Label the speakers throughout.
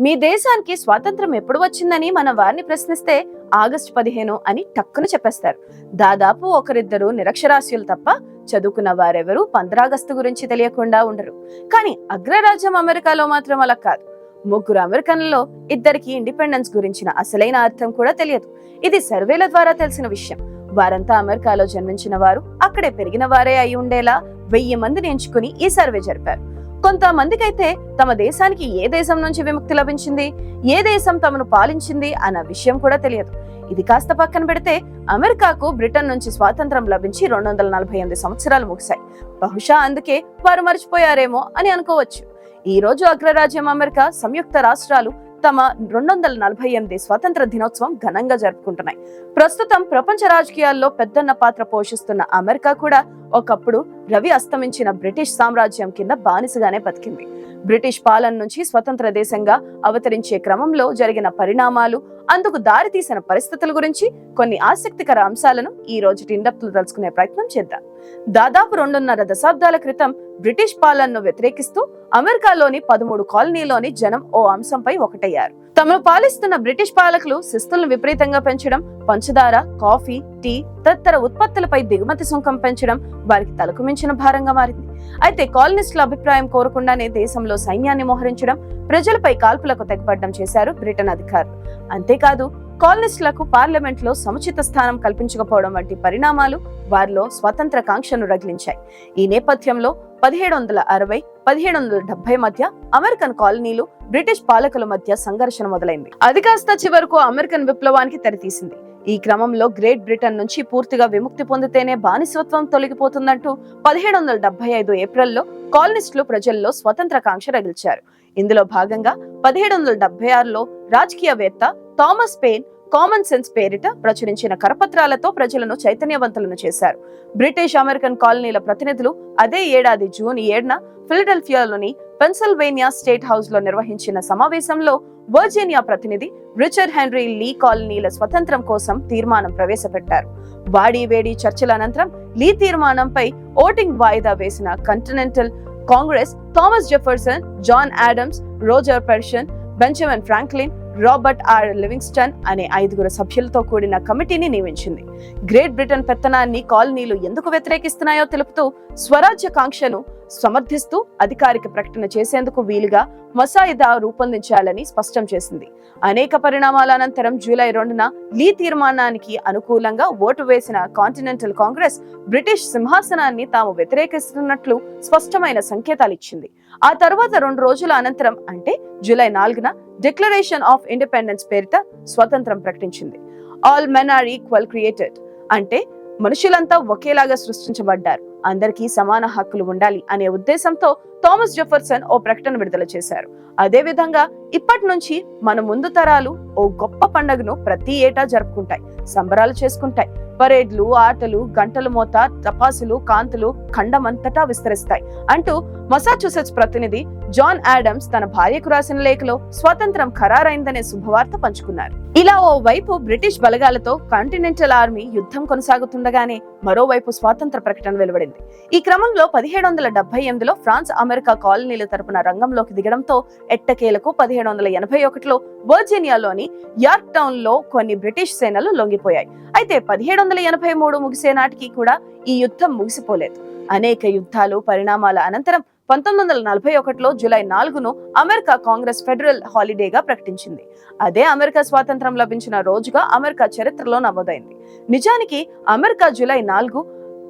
Speaker 1: మీ దేశానికి స్వాతంత్రం ఎప్పుడు వచ్చిందని మన వారిని ప్రశ్నిస్తే ఆగస్టు పదిహేను అని టక్కున చెప్పేస్తారు. దాదాపు ఒకరిద్దరు నిరక్షరాస్యులు తప్ప చదువుకున్న వారెవరూ పంద్రాగస్టు గురించి తెలియకుండా ఉండరు. కానీ అగ్రరాజ్యం అమెరికాలో మాత్రం అలా కాదు. ముగ్గురు అమెరికన్లలో ఇద్దరికి ఇండిపెండెన్స్ గురించిన అసలైన అర్థం కూడా తెలియదు. ఇది సర్వేల ద్వారా తెలిసిన విషయం. వారంతా అమెరికాలో జన్మించిన వారు అక్కడే పెరిగిన వారే అయి ఉండేలా వెయ్యి మందిని ఎంచుకుని ఈ సర్వే జరిపారు. కొంతమందికైతే తమ దేశానికి ఏ దేశం నుంచి విముక్తి లభించింది? ఏ దేశం తమను పాలించింది? అన్న విషయం కూడా తెలియదు. ఇది కాస్త పక్కన పెడితే అమెరికాకు బ్రిటన్ నుంచి స్వాతంత్రం లభించి రెండు వందల నలభై ఎనిమిది సంవత్సరాలు ముగిశాయి. బహుశా అందుకే వారు మర్చిపోయారేమో అని అనుకోవచ్చు. ఈ రోజు అగ్రరాజ్యం అమెరికా సంయుక్త రాష్ట్రాలు తమ రెండు వందల నలభై ఎనిమిది స్వతంత్ర దినోత్సవం ఘనంగా జరుపుకుంటున్నాయి. ప్రస్తుతం ప్రపంచ రాజకీయాల్లో పెద్దన్న పాత్ర పోషిస్తున్న అమెరికా కూడా ఒకప్పుడు రవి అస్తమించిన బ్రిటిష్ సామ్రాజ్యం కింద బానిసగానే బతికింది. బ్రిటిష్ పాలన నుంచి స్వతంత్ర దేశంగా అవతరించే క్రమంలో జరిగిన పరిణామాలు అందుకు దారితీసిన పరిస్థితుల గురించి కొన్ని ఆసక్తికర అంశాలను ఈ రోజు ఇండప్తులు తెలుసుకునే ప్రయత్నం చేద్దాం. దాదాపు రెండున్నర దశాబ్దాల క్రితం బ్రిటిష్ పాలనను వ్యతిరేకిస్తూ అమెరికాలోని పదమూడు కాలనీలోని జనం ఓ అంశంపై ఒకటయ్యారు. తమను పాలిస్తున్న బ్రిటిష్ పాలకులు శిస్తులను విపరీతంగా పెంచడం పంచదార కాఫీ టీ తదితర ఉత్పత్తులపై దిగుమతి సుంకం పెంచడం వారికి తలకు మించిన భారంగా మారింది. అయితే కాలనిస్టుల అభిప్రాయం కోరకుండానే దేశంలో సైన్యాన్ని మోహరించడం ప్రజలపై కాల్పులకు తెగబడ్డం చేశారు బ్రిటన్ అధికారులు. అంతేకాదు కాలనిస్టులకు పార్లమెంట్లో సముచిత స్థానం కల్పించకపోవడం వంటి పరిణామాలు వారిలో స్వతంత్ర కాంక్షను రగిలించాయి. ఈ నేపథ్యంలో పదిహేడు వందల అరవై పదిహేడు వందల డెబ్బై మధ్య అమెరికన్ కాలనీలు బ్రిటిష్ పాలకుల మధ్య సంఘర్షణ మొదలైంది. అది కాస్త చివరకు అమెరికన్ విప్లవానికి తెరతీసింది. ఈ క్రమంలో గ్రేట్ బ్రిటన్ నుంచి పూర్తిగా విముక్తి పొందితేనే బానిసత్వం తొలగిపోతుందంటూ పదిహేడు వందల డెబ్బై ఐదు ఏప్రిల్లో కాలనిస్టులు ప్రజల్లో స్వతంత్ర కాంక్ష రగిల్చారు. ఇందులో భాగంగా పదిహేడు వందల డెబ్బై ఆరులో రాజకీయవేత్త థామస్ పెయిన్ కామన్ సెన్స్ పేరిట ప్రచురించిన కరపత్రాలతో ప్రజలను చైతన్యవంతులను చేశారు. బ్రిటిష్ అమెరికన్ కాలనీల ప్రతినిధులు అదే ఏడాది జూన్ ఏడున ఫిలడెల్ఫియాలోని పెన్సిల్వేనియా స్టేట్ హౌస్లో నిర్వహించిన సమావేశంలో వర్జీనియా ప్రతినిధి రిచర్డ్ హెన్రీ లీ కాలనీల స్వతంత్రం కోసం తీర్మానం ప్రవేశపెట్టారు. వాడి వేడి చర్చల అనంతరం లీ తీర్మానంపై ఓటింగ్ వాయిదా వేసిన Continental Congress Thomas Jefferson John Adams Roger Sherman Benjamin Franklin Robert R Livingston అనే ఐదుగురు సభ్యులతో కూడిన కమిటీని నియమించింది. గ్రేట్ బ్రిటన్ పెత్తనాన్ని కాలనీలు ఎందుకు వ్యతిరేకిస్తున్నాయో తెలుపుతూ స్వరాజ్య కాంక్షను సమర్థిస్తూ అధికారిక ప్రకటన చేసేందుకు వీలుగా మసాయిదా రూపొందించాలని స్పష్టం చేసింది. అనేక పరిణామాల అనంతరం జూలై రెండున లీ తీర్మానానికి అనుకూలంగా ఓటు వేసిన కాంటినెంటల్ కాంగ్రెస్ బ్రిటిష్ సింహాసనాన్ని తాము వ్యతిరేకిస్తున్నట్లు స్పష్టమైన సంకేతాలు ఇచ్చింది. ఆ తర్వాత రెండు రోజుల అనంతరం అంటే జూలై నాలుగున డిక్లరేషన్ ఆఫ్ ఇండిపెండెన్స్ పేరిట స్వతంత్రం ప్రకటించింది. All men are equal created అంటే మనుషులంతా ఒకేలాగా సృష్టించబడ్డారు. అందరికీ సమాన హక్కులు ఉండాలి అనే ఉద్దేశంతో థామస్ జెఫర్సన్ ఓ ప్రకటన విడుదల చేశారు. అదే విధంగా ఇప్పటి నుంచి మన ముందు తరాలు ఓ గొప్ప పండుగను ప్రతి ఏటా జరుపుకుంటాయి. సంబరాలు చేసుకుంటాయి. పరేడ్లు ఆటలు గంటల మోత తపాసులు కాంతులు ఖండమంతటా విస్తరిస్తాయి. అంటూ మసాచుసెట్స్ ప్రతినిధి జాన్ ఆడమ్స్ తన భార్యకు రాసిన లేఖలో స్వాతంత్రం ఖరారైందనే శుభవార్త పంచుకున్నారు. ఇలా ఓ వైపు బ్రిటిష్ బలగాలతో కాంటినెంటల్ ఆర్మీ యుద్ధం కొనసాగుతుండగానే మరోవైపు స్వాతంత్ర ప్రకటన వెలువడింది. ఈ క్రమంలో పదిహేడు వందల డెబ్బై ఎనిమిదిలో ఫ్రాన్స్ అమెరికా కాలనీల తరపున రంగంలోకి దిగడంతో ఎట్టకేలకు పదిహేడు వందల ఎనభై ఒకటిలో వర్జీనియాలోని యార్క్ టౌన్లో కొన్ని బ్రిటిష్ సేనలు లొంగిపోయాయి. అయితే పదిహేడు వందల ఎనభై మూడు ముగిసే నాటికి కూడా ఈ యుద్ధం ముగిసిపోలేదు. అనేక యుద్ధాలు పరిణామాల అనంతరం పంతొమ్మిది వందల నలభై ఒకటిలో జూలై నాలుగును అమెరికా కాంగ్రెస్ ఫెడరల్ హాలిడేగా ప్రకటించింది. అదే అమెరికా స్వాతంత్రం లభించిన రోజుగా అమెరికా చరిత్రలో నమోదైంది. నిజానికి అమెరికా జూలై నాలుగు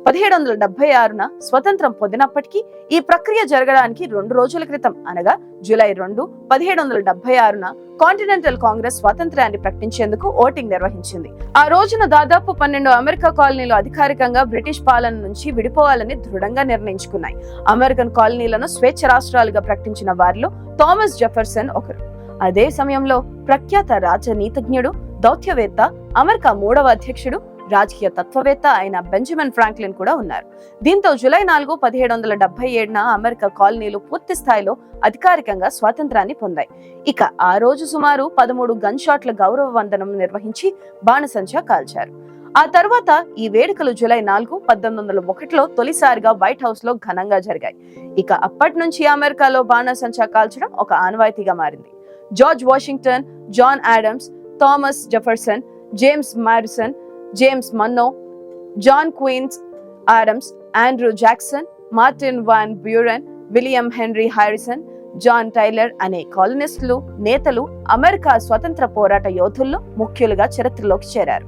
Speaker 1: పదిహేడు వందల డెబ్బై ఆరున స్వతంత్రం పొందినప్పటికీ ఈ ప్రక్రియ జరగడానికి రెండు రోజుల క్రితం అనగా జూలై రెండు పదిహేడు వందల డెబ్బై ఆరున కాంటినెంటల్ కాంగ్రెస్ స్వాతంత్ర్యాన్ని ప్రకటించేందుకు ఓటింగ్ నిర్వహించింది. ఆ రోజున దాదాపు పన్నెండు అమెరికా కాలనీలు అధికారికంగా బ్రిటిష్ పాలన నుంచి విడిపోవాలని దృఢంగా నిర్ణయించుకున్నాయి. అమెరికన్ కాలనీలను స్వేచ్ఛ రాష్ట్రాలుగా ప్రకటించిన వారిలో థామస్ జెఫర్సన్ ఒకరు. అదే సమయంలో ప్రఖ్యాత రాజనీతిజ్ఞుడు దౌత్యవేత్త అమెరికా మూడవ అధ్యక్షుడు రాజకీయ తత్వవేత్త అయిన బెంజమిన్ ఫ్రాంక్లిన్ కూడా ఉన్నారు. దీంతో జూలై నాలుగు పదిహేడు వందల డెబ్బై ఏడున అమెరికా కాలనీలు పూర్తి స్థాయిలో అధికారికంగా స్వాతంత్రాన్ని పొందాయి. ఇక ఆ రోజు సుమారు పదమూడు గన్ షాట్ల గౌరవ వందనం నిర్వహించి బాణసంచా కాల్చారు. ఆ తర్వాత ఈ వేడుకలు జూలై నాలుగు పద్దెనిమిది వందల ఒకటిలో తొలిసారిగా వైట్ హౌస్లో ఘనంగా జరిగాయి. ఇక అప్పటి నుంచి అమెరికాలో బాణసంచా కాల్చడం ఒక ఆనవాయితీగా మారింది. George Washington John Adams Thomas Jefferson James Madison James Monroe John Quincy Adams Andrew Jackson Martin Van Buren William Henry Harrison John Tyler అనే కాలనిస్టులు నేతలు అమెరికా స్వతంత్ర పోరాట యోధుల్లో ముఖ్యులుగా చరిత్రలోకి చేరారు.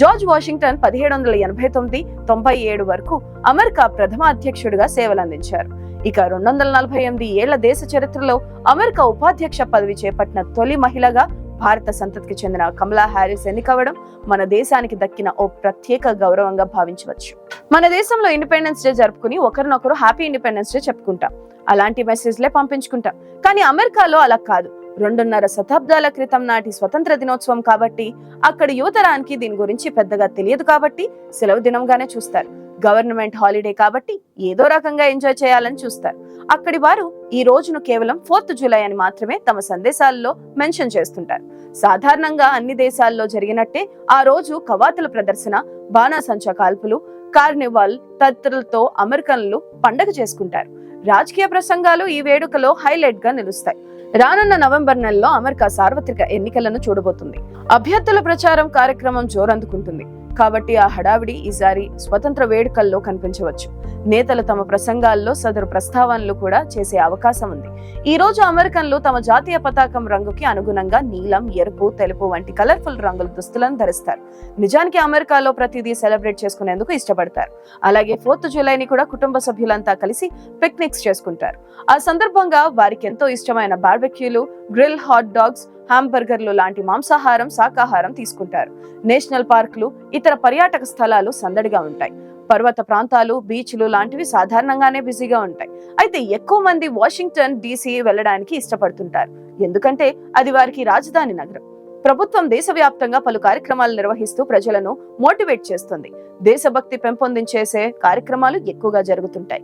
Speaker 1: జార్జ్ వాషింగ్టన్ పదిహేడు వందల ఎనభై తొమ్మిది తొంభై ఏడు వరకు అమెరికా ప్రథమ అధ్యక్షుడిగా సేవలందించారు. ఇక రెండు వందల నలభై ఎనిమిది ఏళ్ళ దేశ చరిత్రలో అమెరికా ఉపాధ్యక్ష పదవి చేపట్టిన తొలి మహిళగా భారత సంతతికి చెందిన కమలా హ్యారిస్ ఎన్నికవడం మన దేశానికి దక్కిన ఓ ప్రత్యేక గౌరవంగా భావించవచ్చు. మన దేశంలో ఇండిపెండెన్స్ డే జరుపుకుని ఒకరినొకరు హ్యాపీ ఇండిపెండెన్స్ డే చెప్పుకుంటాం. అలాంటి మెసేజ్లే పంపించుకుంటాం. కానీ అమెరికాలో అలా కాదు. రెండున్నర శతాబ్దాల క్రితం నాటి స్వతంత్ర దినోత్సవం కాబట్టి అక్కడ యువతరానికి దీని గురించి పెద్దగా తెలియదు కాబట్టి సెలవు దినంగానే చూస్తారు. గవర్నమెంట్ హాలిడే కాబట్టి ఏదో రకంగా ఎంజాయ్ చేయాలని చూస్తారు. అక్కడి వారు ఈ రోజును కేవలం ఫోర్త్ జూలై అని మాత్రమే తమ సందేశాల్లో మెన్షన్ చేస్తుంటారు. సాధారణంగా అన్ని దేశాల్లో జరిగినట్టే ఆ రోజు కవాతుల ప్రదర్శన బాణాసంచా కాల్పులు కార్నివాల్ తదితరులతో అమెరికన్లు పండగ చేసుకుంటారు. రాజకీయ ప్రసంగాలు ఈ వేడుకలో హైలైట్గా నిలుస్తాయి. రానున్న నవంబర్ నెలలో అమెరికా సార్వత్రిక ఎన్నికలను చూడబోతుంది. అభ్యర్థుల ప్రచారం కార్యక్రమం జోరందుకుంటుంది. కాబట్టి ఆ హడావిడి ఈసారి స్వతంత్ర వేడుకల్లో కనిపించవచ్చు. నేతలు తమ ప్రసంగాల్లో సదరు ప్రస్తావనలు కూడా చేసే అవకాశం ఉంది. ఈ రోజు అమెరికన్లు తమ జాతీయ పతాకం రంగుకి అనుగుణంగా నీలం ఎరుపు తెలుపు వంటి కలర్ఫుల్ రంగుల దుస్తులను ధరిస్తారు. నిజానికి అమెరికాలో ప్రతిదీ సెలబ్రేట్ చేసుకునేందుకు ఇష్టపడతారు. అలాగే ఫోర్త్ జూలైని కూడా కుటుంబ సభ్యులంతా కలిసి పిక్నిక్స్ చేసుకుంటారు. ఆ సందర్భంగా వారికి ఎంతో ఇష్టమైన బార్బెక్యూలు గ్రిల్ హాట్ డాగ్స్ హ్యాంబర్గర్లు లాంటి మాంసాహారం శాకాహారం తీసుకుంటారు. నేషనల్ పార్కులు ఇతర పర్యాటక స్థలాలు సందడిగా ఉంటాయి. పర్వత ప్రాంతాలు బీచ్లు లాంటివి సాధారణంగానే బిజీగా ఉంటాయి. అయితే ఎక్కువ మంది వాషింగ్టన్ డీసీ వెళ్ళడానికి ఇష్టపడుతుంటారు. ఎందుకంటే అది వారికి రాజధాని నగరం. ప్రభుత్వం దేశవ్యాప్తంగా పలు కార్యక్రమాలు నిర్వహిస్తూ ప్రజలను మోటివేట్ చేస్తుంది. దేశభక్తి పెంపొందించేసే కార్యక్రమాలు ఎక్కువగా జరుగుతుంటాయి.